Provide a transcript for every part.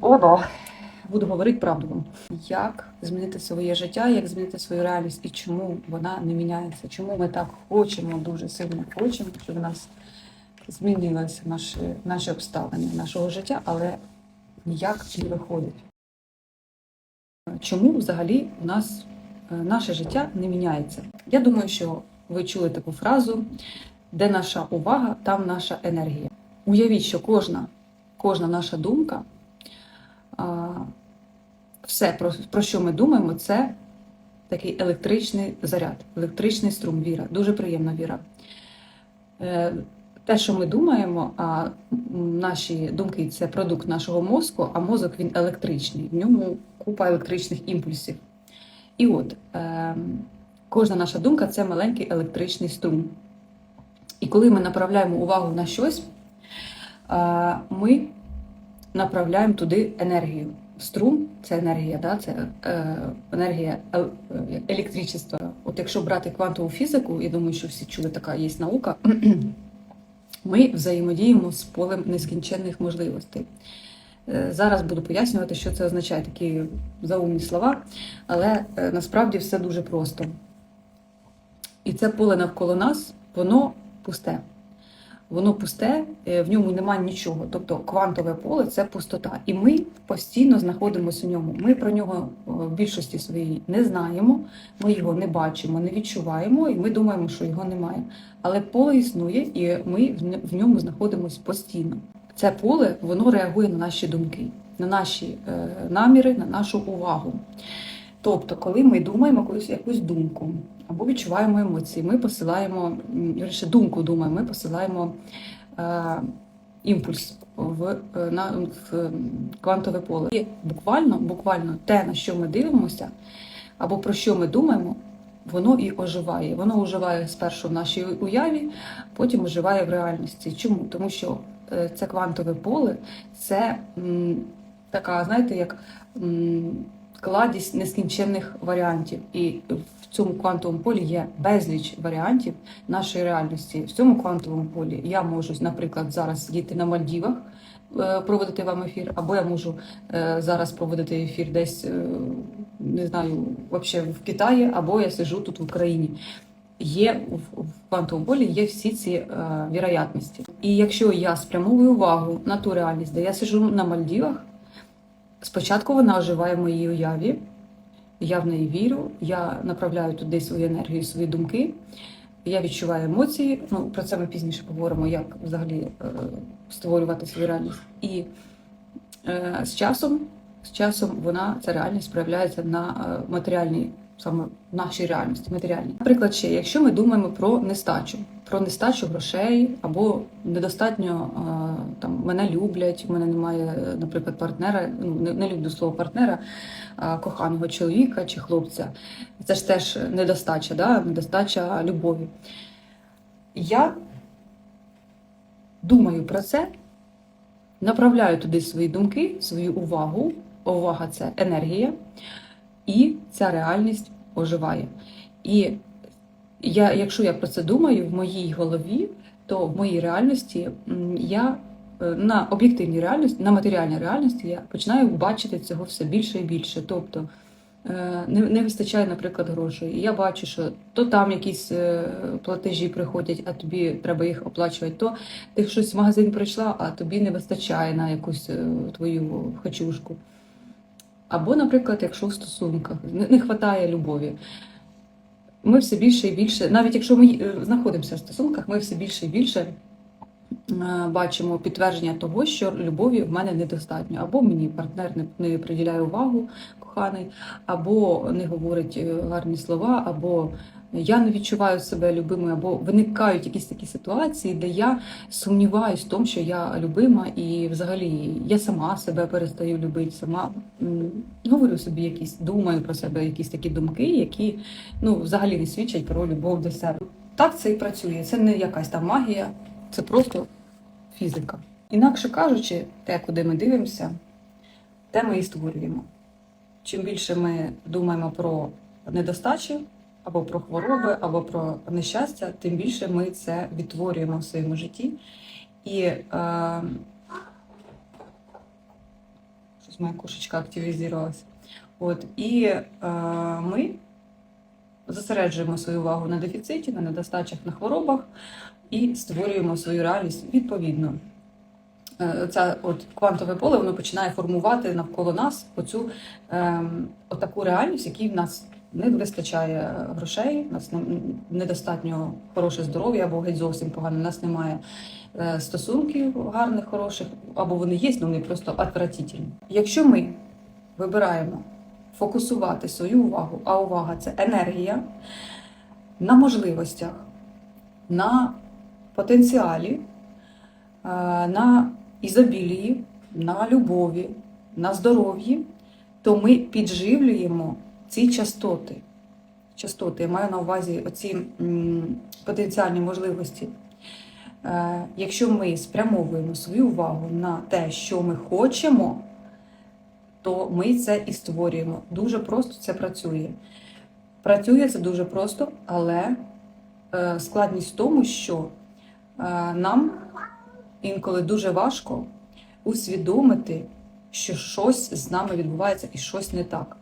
Оба. Буду говорити правду вам. Як змінити своє життя, як змінити свою реальність і чому вона не міняється? Чому ми так хочемо, дуже сильно хочемо, щоб у нас змінилися наші, наші обставини нашого життя, але ніяк не виходить. Чому взагалі у нас е, наше життя не міняється? Я думаю, що ви чули таку фразу, де наша увага, там наша енергія. Уявіть, що кожна, кожна наша думка, все, про, про що ми думаємо, це такий електричний заряд, електричний струм, віра. Дуже приємна віра. Е, Те, що ми думаємо, а наші думки це продукт нашого мозку, а мозок він електричний, в ньому купа електричних імпульсів. І от е, кожна наша думка це маленький електричний струм. І коли ми направляємо увагу на щось, ми направляємо туди енергію. Струм це енергія, да? це е, енергія е, електричества. От якщо брати квантову фізику, я думаю, що всі чули, така є наука, ми взаємодіємо з полем нескінченних можливостей. Е, Зараз буду пояснювати, що це означає такі заумні слова, але е, насправді все дуже просто. І це поле навколо нас, воно пусте. Воно пусте, е, в ньому немає нічого. Тобто квантове поле це пустота. І ми постійно знаходимося в ньому. Ми про нього е, в більшості своїй не знаємо, ми його не бачимо, не відчуваємо, і ми думаємо, що його немає. Але поле існує, і ми в ньому знаходимося постійно. Це поле воно реагує на наші думки, на наші е, наміри, на нашу увагу. Тобто, коли ми думаємо якусь, якусь думку або відчуваємо емоції, ми посилаємо, м, думку думаємо, ми посилаємо е, імпульс в, е, на, в квантове поле. І буквально, буквально те, на що ми дивимося, або про що ми думаємо, воно і оживає. Воно оживає спершу в нашій уяві, потім оживає в реальності. Чому? Тому що е, це квантове поле, це м, така, знаєте, як м, кладість нескінченних варіантів. І в цьому квантовому полі є безліч варіантів нашої реальності. В цьому квантовому полі я можу, наприклад, зараз сидіти на Мальдівах, е, проводити вам ефір, або я можу е, зараз проводити ефір десь, е, не знаю, взагалі в Китаї, або я сижу тут в Україні. Є в- в квантовому полі є всі ці е, віроятності. І якщо я спрямовую увагу на ту реальність, де я сижу на Мальдівах, спочатку вона оживає в моїй уяві, я в неї вірю, я направляю туди свою енергію, свої думки, я відчуваю емоції. Ну, про це ми пізніше поговоримо, як взагалі е, створювати свою реальність. І е, з часом, з часом вона, ця реальність проявляється на е, матеріальній, саме нашій реальності, матеріальній. Наприклад, ще, якщо ми думаємо про нестачу, про нестачу грошей або недостатньо е, там мене люблять, в мене немає, е, наприклад, партнера, ну не, не люблю слово партнера, а коханого чоловіка чи хлопця. Це ж теж недостача, да? недостача любові. Я думаю про це, направляю туди свої думки, свою увагу. Увага це енергія, і ця реальність оживає. І я, якщо я про це думаю в моїй голові, то в моїй реальності я е, на об'єктивній реальності, на матеріальній реальності я починаю бачити цього все більше і більше. Тобто е, не, не вистачає, наприклад, грошей. Я бачу, що то там якісь е, платежі приходять, а тобі треба їх оплачувати, то ти щось в магазин прийшла, а тобі не вистачає на якусь твою хочушку. Або, наприклад, якщо в стосунках не, вистачає любові. Ми все більше і більше, навіть якщо ми е, знаходимося в стосунках, ми все більше і більше е, бачимо підтвердження того, що любові в мене недостатньо. Або мені партнер не, не приділяє увагу, коханий, або не говорить е, гарні слова, або я не відчуваю себе любимою, або виникають якісь такі ситуації, де я сумніваюсь в тому, що я любима, і взагалі я сама себе перестаю любити, сама говорю собі якісь, думаю про себе якісь такі думки, які ну, взагалі не свідчать про любов до себе. Так це і працює. Це не якась там магія, це просто фізика. Інакше кажучи, те, куди ми дивимося, те ми і створюємо. Чим більше ми думаємо про недостачі, або про хвороби, або про нещастя, тим більше ми це відтворюємо в своєму житті. І е, моя кошечка активізувалася. От, і е, ми зосереджуємо свою увагу на дефіциті, на недостачах, на хворобах і створюємо свою реальність відповідно. Е, Це от квантове поле воно починає формувати навколо нас оцю ем, отаку реальність, якій в нас не вистачає грошей, нас недостатньо хороше здоров'я, або геть зовсім погано, у нас немає е, стосунків гарних, хороших, або вони є, але вони просто отвратительні. Якщо ми вибираємо фокусувати свою увагу, а увага це енергія на можливостях, на потенціалі, е, на ізобілії, на любові, на здоров'ї, то ми підживлюємо ці частоти. Частоти, я маю на увазі оці потенціальні можливості. Е, Якщо ми спрямовуємо свою увагу на те, що ми хочемо, то ми це і створюємо. Дуже просто це працює. Працює це дуже просто, але е, складність в тому, що е, нам інколи дуже важко усвідомити, що щось з нами відбувається і щось не так.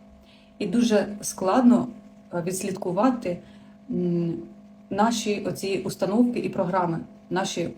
І дуже складно е, відслідкувати наші оці установки і програми, наші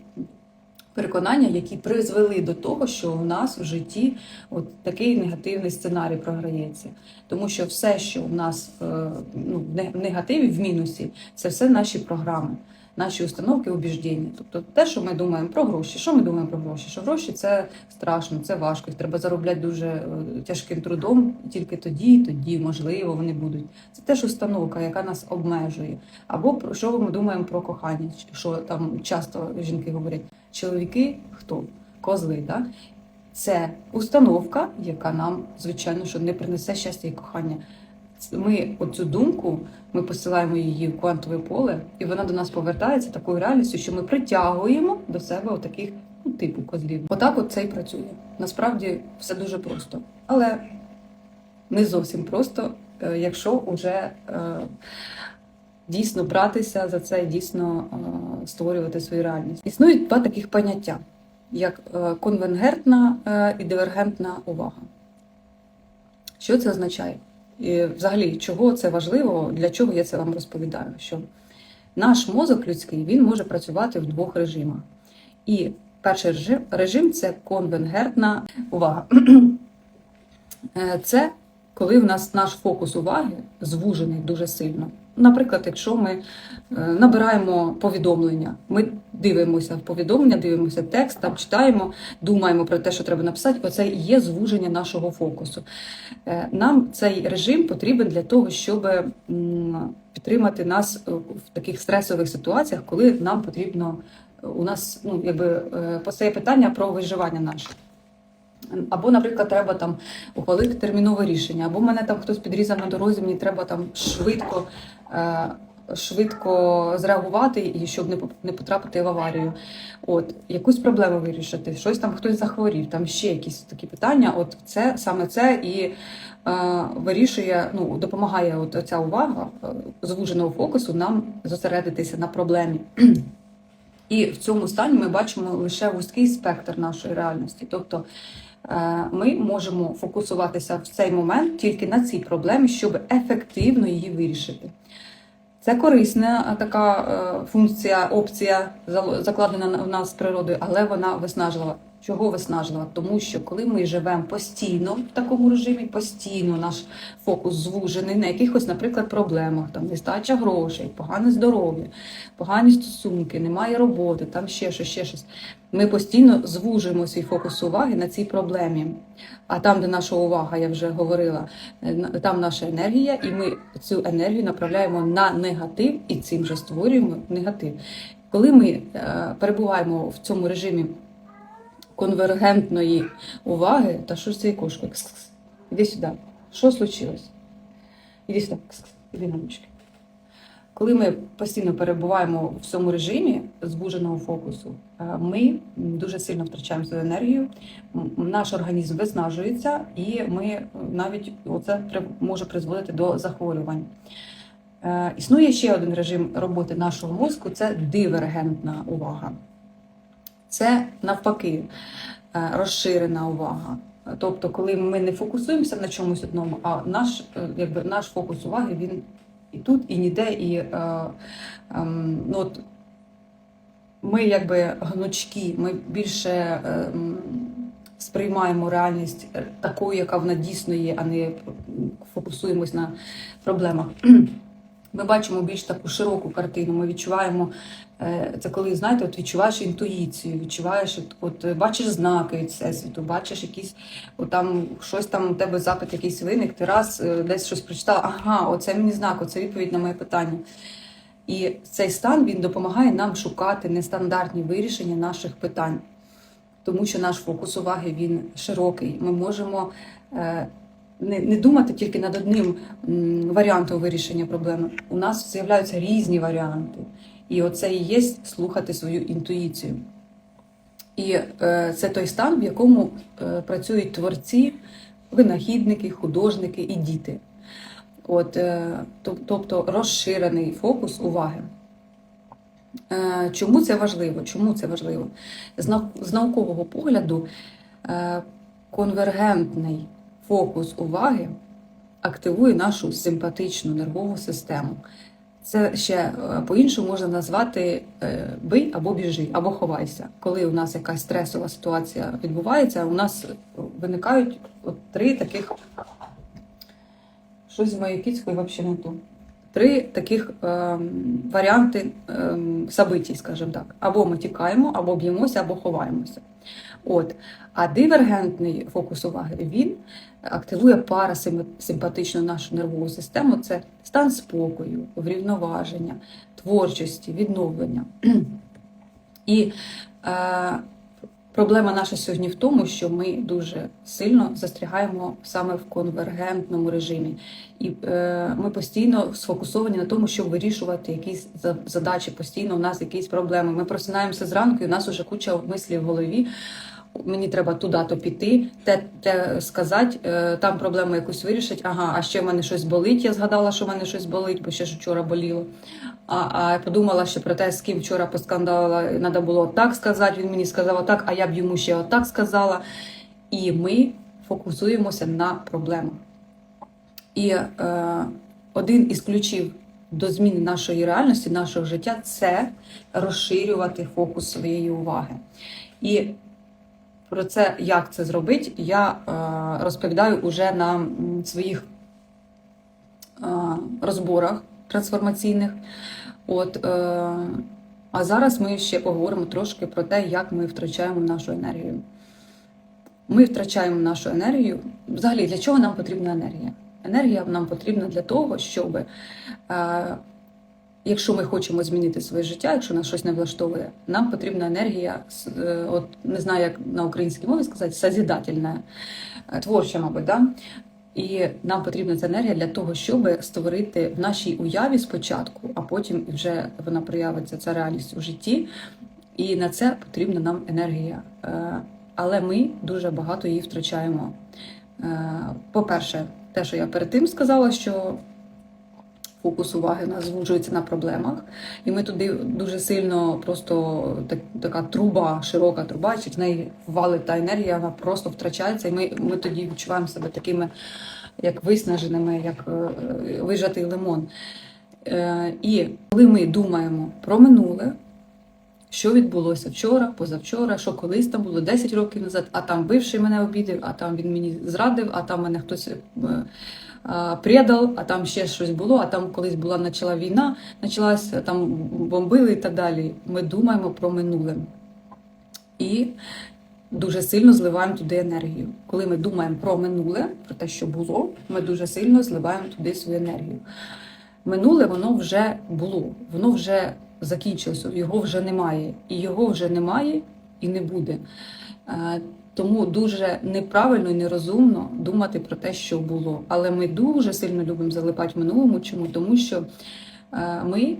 переконання, які призвели до того, що у нас в житті от такий негативний сценарій програється. Тому що все, що у нас е, ну, в негативі, в мінусі, це все наші програми, наші установки, убіждення. Тобто те, що ми думаємо про гроші. Що ми думаємо про гроші? Що гроші це страшно, це важко, їх треба заробляти дуже е, тяжким трудом, і тільки тоді, тоді, можливо, вони будуть. Це теж установка, яка нас обмежує. Або про що ми думаємо про кохання, що там часто жінки говорять, чоловіки хто? Козли, так? Це установка, яка нам, звичайно, що не принесе щастя і кохання. Ми оцю думку, ми посилаємо її в квантове поле, і вона до нас повертається такою реальністю, що ми притягуємо до себе отаких ну, типу козлів. Отак от це і працює. Насправді все дуже просто. Але не зовсім просто, е, якщо вже е, дійсно братися за це, і дійсно е, створювати свою реальність. Існують два таких поняття, як конвенгентна і дивергентна увага. Що це означає? І взагалі, чого це важливо, для чого я це вам розповідаю? Що наш мозок людський він може працювати в двох режимах. І перший режим, режим це конвенгентна увага. Е, Це коли в нас наш фокус уваги звужений дуже сильно. Наприклад, якщо ми е, набираємо повідомлення, ми дивимося в повідомлення, дивимося текст, там читаємо, думаємо про те, що треба написати. Оце і є звуження нашого фокусу. Е, Нам цей режим потрібен для того, щоб підтримати нас е, в таких стресових ситуаціях, коли нам потрібно у нас ну якби постає питання про виживання наше. Або, наприклад, треба там ухвалити термінове рішення, або мене там хтось підрізав на дорозі, мені треба там швидко, швидко зреагувати і щоб не потрапити в аварію. От якусь проблему вирішити, щось там хтось захворів, там ще якісь такі питання. От це саме це і е, вирішує, ну допомагає от ця увага е, звуженого фокусу нам зосередитися на проблемі. І в цьому стані ми бачимо лише вузький спектр нашої реальності. Тобто е, ми можемо фокусуватися в цей момент тільки на цій проблемі, щоб ефективно її вирішити. Це корисна е, така е, функція, опція закладена на- в нас природою, але вона виснажлива. Чого виснажлива? Тому що коли ми живемо постійно в такому режимі, постійно наш фокус звужений на якихось, наприклад, проблемах, там нестача грошей, погане здоров'я, погані стосунки, немає роботи, там ще щось, ще щось. Ми постійно звужуємо свій фокус уваги на цій проблемі. А там, де наша увага, я вже говорила, е, там наша енергія, і ми цю енергію направляємо на негатив і цим же створюємо негатив. Коли ми е, перебуваємо в цьому режимі конвергентної уваги, та що ж це кошка? Кс-кс. Іди сюди. Що случилось? Іди сюди. Кс-кс. Іди на ручки. Коли ми постійно перебуваємо в цьому режимі звуженого фокусу, е, ми дуже сильно втрачаємо свою енергію, наш організм виснажується, і ми е, навіть оце може призводити до захворювань. Е, Існує ще один режим роботи нашого мозку це дивергентна увага. Це навпаки е, розширена увага. Тобто, коли ми не фокусуємося на чомусь одному, а наш, е, якби, наш фокус уваги він і тут, і ніде, і е, ем, ну, от, ми якби гнучкі, ми більше е, сприймаємо реальність е, такою, яка вона дійсно є, а не фокусуємось на проблемах. Ми бачимо більш таку широку картину. Ми відчуваємо е, це, коли знаєте, от відчуваєш інтуїцію, відчуваєш, от, е, бачиш знаки від всесвіту, бачиш якісь от там щось там у тебе запит якийсь виник. Ти раз е, десь щось прочитала. Ага, оце мені знак, оце відповідь на моє питання. І цей стан він допомагає нам шукати нестандартні вирішення наших питань, тому що наш фокус уваги він широкий. Ми можемо не, не думати тільки над одним варіантом вирішення проблеми. У нас з'являються різні варіанти. І оце і є слухати свою інтуїцію. І е, це той стан, в якому е, працюють творці, винахідники, художники і діти. От, е, тобто розширений фокус уваги. Е, Чому це важливо? Чому це важливо? З нау- з наукового погляду е, конвергентний фокус уваги активує нашу симпатичну нервову систему. Це ще е, по-іншому можна назвати е, бий або біжи, або ховайся. Коли у нас якась стресова ситуація відбувається, у нас виникають от три таких щось з моєю кіцькою взагалі не то. Три таких ем, варіанти ем, событій, скажімо так. Або ми тікаємо, або б'ємося, або ховаємося. От. А дивергентний фокус уваги він активує парасимпатичну нашу нервову систему. Це стан спокою, врівноваження, творчості, відновлення. І е, Проблема наша сьогодні в тому, що ми дуже сильно застрягаємо саме в конвергентному режимі, і е, ми постійно сфокусовані на тому, щоб вирішувати якісь задачі. Постійно у нас якісь проблеми. Ми просинаємося зранку, і у нас уже куча мислів в голові. Мені треба туди-то піти, те, те сказати, е, там проблему якусь вирішить. Ага, а ще в мене щось болить. Я згадала, що в мене щось болить, бо ще ж вчора боліло. А, а я подумала ще про те, з ким вчора поскандалила, треба було так сказати. Він мені сказав так, а я б йому ще отак сказала. І ми фокусуємося на проблемах. І е, один із ключів до зміни нашої реальності, нашого життя це розширювати фокус своєї уваги. І про це, як це зробити, я е, розповідаю уже на своїх е, розборах трансформаційних. От, е, а зараз ми ще поговоримо трошки про те, як ми втрачаємо нашу енергію. Ми втрачаємо нашу енергію. Взагалі, для чого нам потрібна енергія? Енергія нам потрібна для того, щоб, якщо ми хочемо змінити своє життя, якщо нас щось не влаштовує, нам потрібна енергія, е, от не знаю, як на українській мові сказати, созидательна, е, творча, мабуть, да? І нам потрібна ця енергія для того, щоб створити в нашій уяві спочатку, а потім вже вона проявиться ця реальність у житті. І на це потрібна нам енергія. Е, Але ми дуже багато її втрачаємо. По-перше, те, що я перед тим сказала, що фокус уваги у нас звужується на проблемах, і ми туди дуже сильно просто так, така труба, широка труба, чи в неї валить та енергія, вона просто втрачається, і ми, ми тоді відчуваємо себе такими, як виснаженими, як е, вижатий лимон. Е, І коли ми думаємо про минуле, що відбулося вчора, позавчора, що колись там було 10 років назад, а там бивший мене обідав, а там він мені зрадив, а там мене хтось е, предав, а там ще щось було, а там колись була почала війна, почалася, там бомбили і так далі. Ми думаємо про минуле. І дуже сильно зливаємо туди енергію. Коли ми думаємо про минуле, про те, що було, ми дуже сильно зливаємо туди свою енергію. Минуле воно вже було, воно вже закінчилося, його вже немає. І його вже немає і не буде. Е, Тому дуже неправильно і нерозумно думати про те, що було. Але ми дуже сильно любимо залипати в минулому. Чому? Тому що е, ми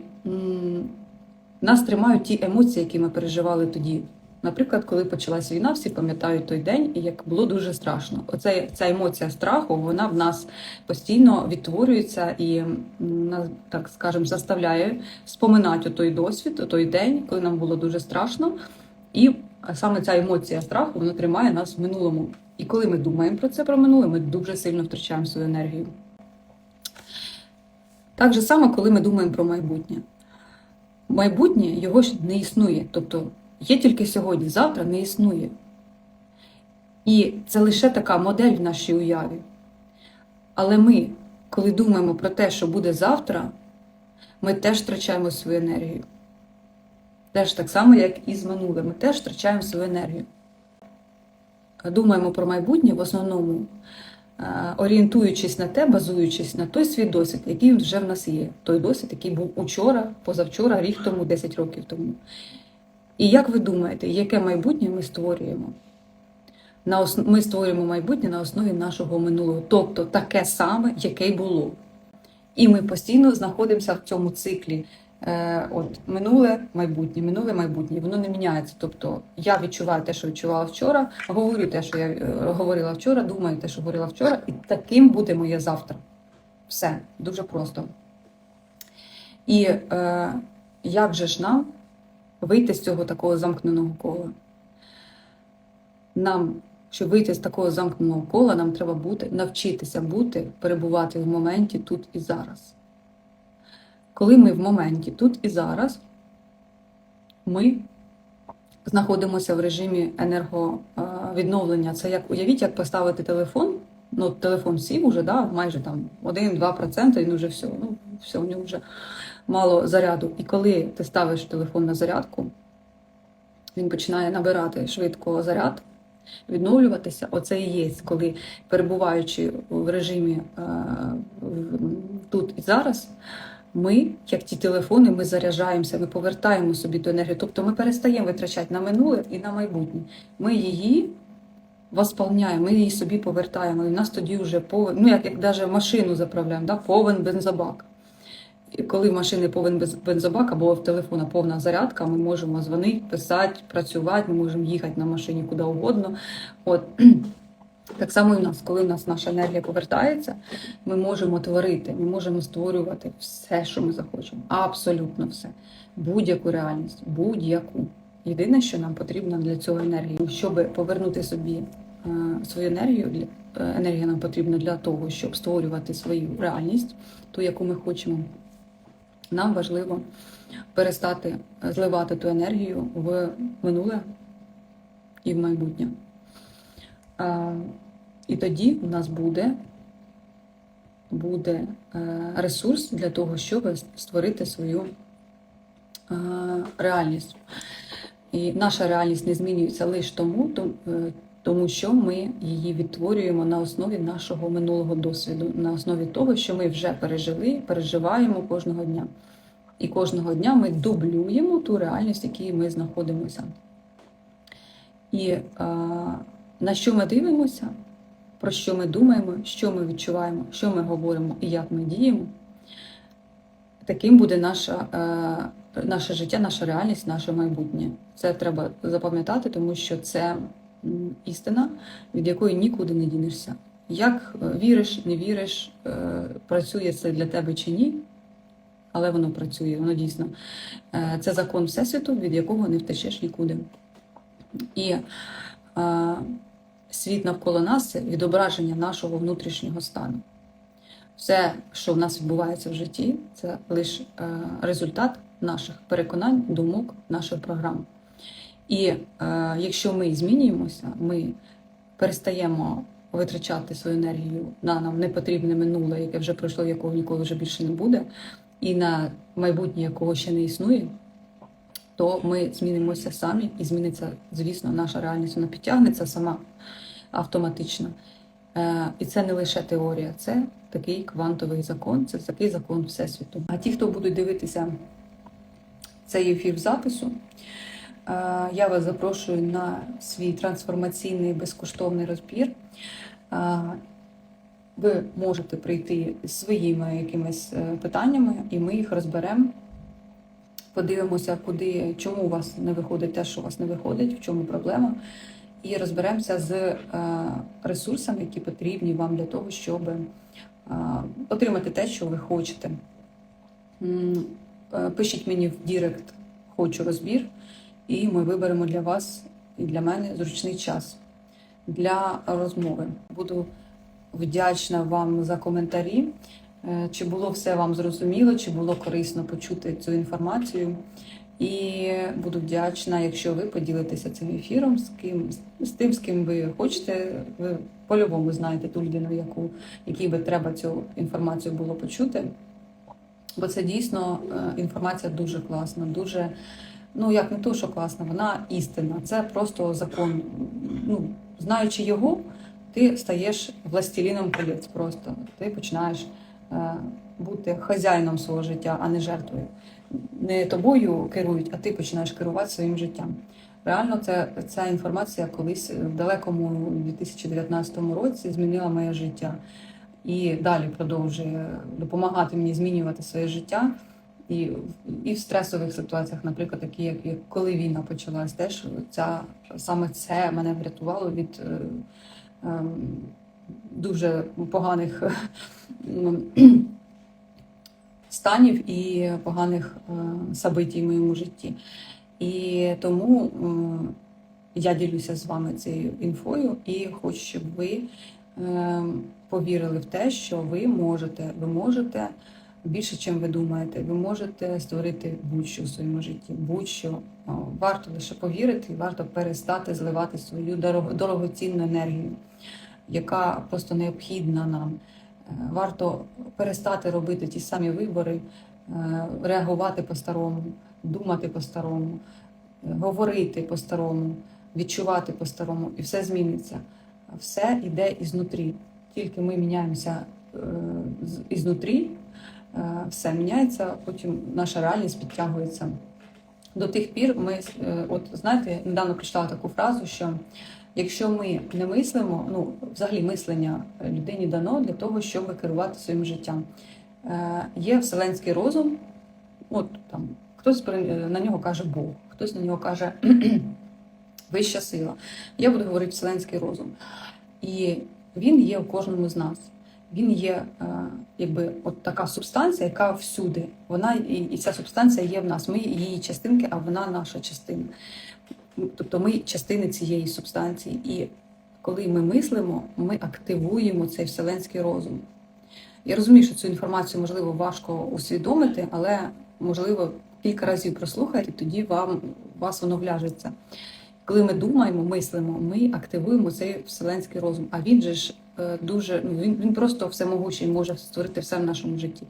нас тримають ті емоції, які ми переживали тоді. Наприклад, коли почалась війна, всі пам'ятають той день, і як було дуже страшно. Оце ця емоція страху, вона в нас постійно відтворюється і нас, так скажемо, заставляє споминати той досвід, той день, коли нам було дуже страшно, і саме ця емоція страху вона тримає нас в минулому. І коли ми думаємо про це про минуле, ми дуже сильно втрачаємо свою енергію. Так же само, коли ми думаємо про майбутнє. Майбутнє його ж не існує. Тобто є тільки сьогодні, завтра не існує. І це лише така модель в нашій уяві. Але ми, коли думаємо про те, що буде завтра, ми теж втрачаємо свою енергію. Теж так само, як і з минулим. Ми теж втрачаємо свою енергію. Думаємо про майбутнє в основному, е, орієнтуючись на те, базуючись на той свій досвід, який вже в нас є. Той досвід, який був учора, позавчора, рік тому, 10 років тому. І як ви думаєте, яке майбутнє ми створюємо? Ми створюємо майбутнє на основі нашого минулого, тобто таке саме, яке й було. І ми постійно знаходимося в цьому циклі. Е, от минуле майбутнє, минуле майбутнє, воно не міняється. Тобто я відчуваю те, що відчувала вчора, говорю те, що я е, говорила вчора, думаю те, що говорила вчора, і таким буде моє завтра. Все дуже просто. І е, як же ж нам вийти з цього такого замкненого кола? Нам, щоб вийти з такого замкненого кола, нам треба бути, навчитися бути, перебувати в моменті тут і зараз. Коли ми в моменті тут і зараз, ми знаходимося в режимі енерговідновлення. Це як уявіть, як поставити телефон. Ну, телефон сів уже, да, майже там 1-2%, він вже все. Ну, все, у нього вже мало заряду. І коли ти ставиш телефон на зарядку, він починає набирати швидко заряд, відновлюватися. Оце і є, коли перебуваючи в режимі е, тут і зараз, ми, як ті телефони, ми заряджаємося, ми повертаємо собі ту енергію. Тобто ми перестаємо витрачати на минуле і на майбутнє. Ми її восполняємо, ми її собі повертаємо. І в нас тоді вже повен, ну як, як навіть машину заправляємо, да, повен бензобак. Коли в машини повен без- бензобак або в телефона повна зарядка, ми можемо дзвонити, писати, працювати, ми можемо їхати на машині куди угодно. От. Так само і в нас, коли в нас наша енергія повертається, ми можемо творити, ми можемо створювати все, що ми захочемо. Абсолютно все. Будь-яку реальність, будь-яку. Єдине, що нам потрібно для цього енергії, щоб повернути собі е, свою енергію, е, енергія нам потрібна для того, щоб створювати свою реальність, ту, яку ми хочемо. Нам важливо перестати зливати ту енергію в минуле і в майбутнє. І тоді у нас буде, буде е, ресурс для того, щоб створити свою е, реальність. І наша реальність не змінюється лише тому, то- е, тому що ми її відтворюємо на основі нашого минулого досвіду, на основі того, що ми вже пережили, переживаємо кожного дня. І кожного дня ми дублюємо ту реальність, в якій ми знаходимося. І е, на що ми дивимося, про що ми думаємо, що ми відчуваємо, що ми говоримо і як ми діємо, таким буде наша, е, наше життя, наша реальність, наше майбутнє. Це треба запам'ятати, тому що це істина, від якої нікуди не дінешся. Як е, віриш, не віриш, е, працює це для тебе чи ні, але воно працює, воно дійсно. Е, Це закон Всесвіту, від якого не втечеш нікуди. І е, світ навколо нас це відображення нашого внутрішнього стану. Все, що в нас відбувається в житті, це лише результат наших переконань, думок, наших програм. І е, якщо ми змінюємося, ми перестаємо витрачати свою енергію на нам непотрібне минуле, яке вже пройшло, якого ніколи вже більше не буде, і на майбутнє, якого ще не існує, то ми змінимося самі, і зміниться, звісно, наша реальність вона підтягнеться сама автоматично. Е, І це не лише теорія, це такий квантовий закон, це такий закон Всесвіту. А ті, хто будуть дивитися цей ефір запису, я вас запрошую на свій трансформаційний безкоштовний розбір. Е, Ви можете прийти з своїми якимись е, питаннями, і ми їх розберемо. Подивимося, куди, чому у вас не виходить те, що у вас не виходить, в чому проблема, і розберемося з е, ресурсами, які потрібні вам для того, щоб е, отримати те, що ви хочете. Е, Пишіть мені в Дірект хочу розбір, і ми виберемо для вас і для мене зручний час для розмови. Буду вдячна вам за коментарі. Е, Чи було все вам зрозуміло, чи було корисно почути цю інформацію. І буду вдячна, якщо ви поділитеся цим ефіром з ким з тим, з ким ви хочете. Ви по-любому знаєте ту людину, яку якій би треба цю інформацію було почути. Бо це дійсно е, інформація дуже класна, дуже, ну як не то, що класна, вона істина. Це просто закон. Ну, знаючи його, ти стаєш властеліном колець просто. Ти починаєш е, бути хазяїном свого життя, а не жертвою. Не тобою керують, а ти починаєш керувати своїм життям. Реально, це, ця інформація колись в далекому 2019 році змінила моє життя і далі продовжує допомагати мені змінювати своє життя. І, і в стресових ситуаціях, наприклад, такі, як, як коли війна почалась, теж ця саме це мене врятувало від е, е, дуже поганих е, станів і поганих е, событій в моєму житті. І тому е, я ділюся з вами цією інфою і хочу, щоб ви е, повірили в те, що ви можете, ви можете більше, чим ви думаєте. Ви можете створити будь-що в своєму житті, будь-що варто лише повірити, і варто перестати зливати свою дорого- дорогоцінну енергію, яка просто необхідна нам. Е, Варто перестати робити ті самі вибори, е, реагувати по-старому, думати по-старому, е, говорити по-старому, відчувати по-старому, і все зміниться. Все йде ізнутрі. Тільки ми міняємося ізнутрі, все міняється, потім наша реальність підтягується. До тих пір ми, е, от знаєте, недавно прочитала таку фразу, що якщо ми не мислимо, ну взагалі мислення людині дано для того, щоб керувати своїм життям. Е, Є вселенський розум, от там хтось е, на нього каже Бог, хтось на нього каже вища сила. Я буду говорити вселенський розум. І він є у кожному з нас. Він є е, якби от така субстанція, яка всюди. Вона і, ця субстанція є в нас. Ми її частинки, а вона наша частина. Тобто ми частини цієї субстанції. І коли ми мислимо, ми активуємо цей вселенський розум. Я розумію, що цю інформацію можливо важко усвідомити, але можливо кілька разів прослухайте, тоді вам вас воно вляжеться. Коли ми думаємо, мислимо, ми активуємо цей вселенський розум. А він же ж е, дуже ну він, він просто всемогучий, може створити все в нашому житті.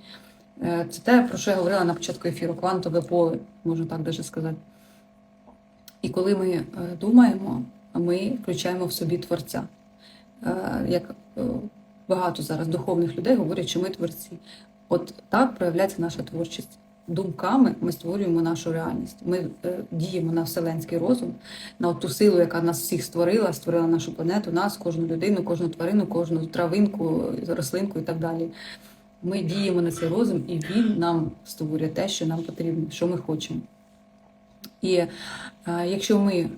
Е, Це те, про що я говорила на початку ефіру, квантове поле, можна так даже сказати. І коли ми е, думаємо, ми включаємо в собі творця. Як багато зараз духовних людей говорять, що ми творці. От так проявляється наша творчість. Думками ми створюємо нашу реальність. Ми е, діємо на вселенський розум, на ту силу, яка нас всіх створила, створила нашу планету, нас, кожну людину, кожну тварину, кожну травинку, рослинку і так далі. Ми діємо на цей розум, і він нам створює те, що нам потрібно, що ми хочемо. І е, якщо ми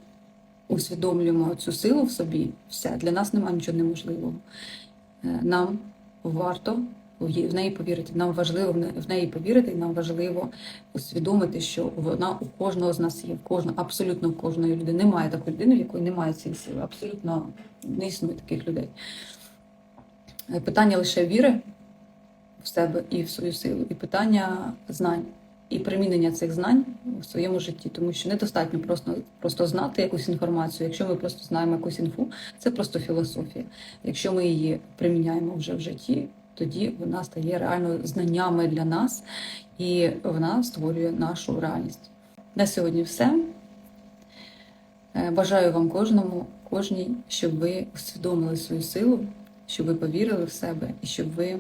усвідомлюємо цю силу в собі, все, для нас немає нічого неможливого. Е, Нам варто в неї повірити. Нам важливо в не- в неї повірити, і нам важливо усвідомити, що вона у кожного з нас є, в кожного, абсолютно в кожної людини. Немає такої людини, в якої немає цієї сили. Абсолютно не існує таких людей. Е, Питання лише віри в себе і в свою силу, і питання знань, і примінення цих знань в своєму житті, тому що недостатньо просто, просто знати якусь інформацію. Якщо ми просто знаємо якусь інфу, це просто філософія. Якщо ми її приміняємо вже в житті, тоді вона стає реально знаннями для нас, і вона створює нашу реальність. На сьогодні все. Е, Бажаю вам кожному, кожній, щоб ви усвідомили свою силу, щоб ви повірили в себе і щоб ви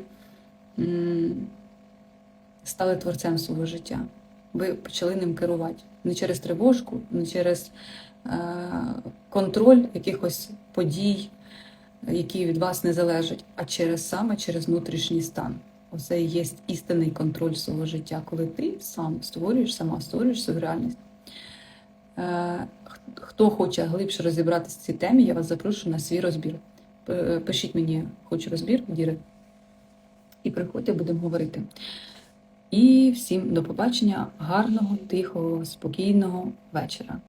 стали творцем свого життя. Ви почали ним керувати не через тривожку, не через е, контроль якихось подій, які від вас не залежать, а через саме через внутрішній стан. Оце і є істинний контроль свого життя, коли ти сам створюєш, сама створюєш свою реальність. Е, Хто хоче глибше розібратися в цій темі, я вас запрошую на свій розбір. Пишіть мені хочу розбір Дірект. І приходьте, будемо говорити. І всім до побачення, гарного, тихого, спокійного вечора.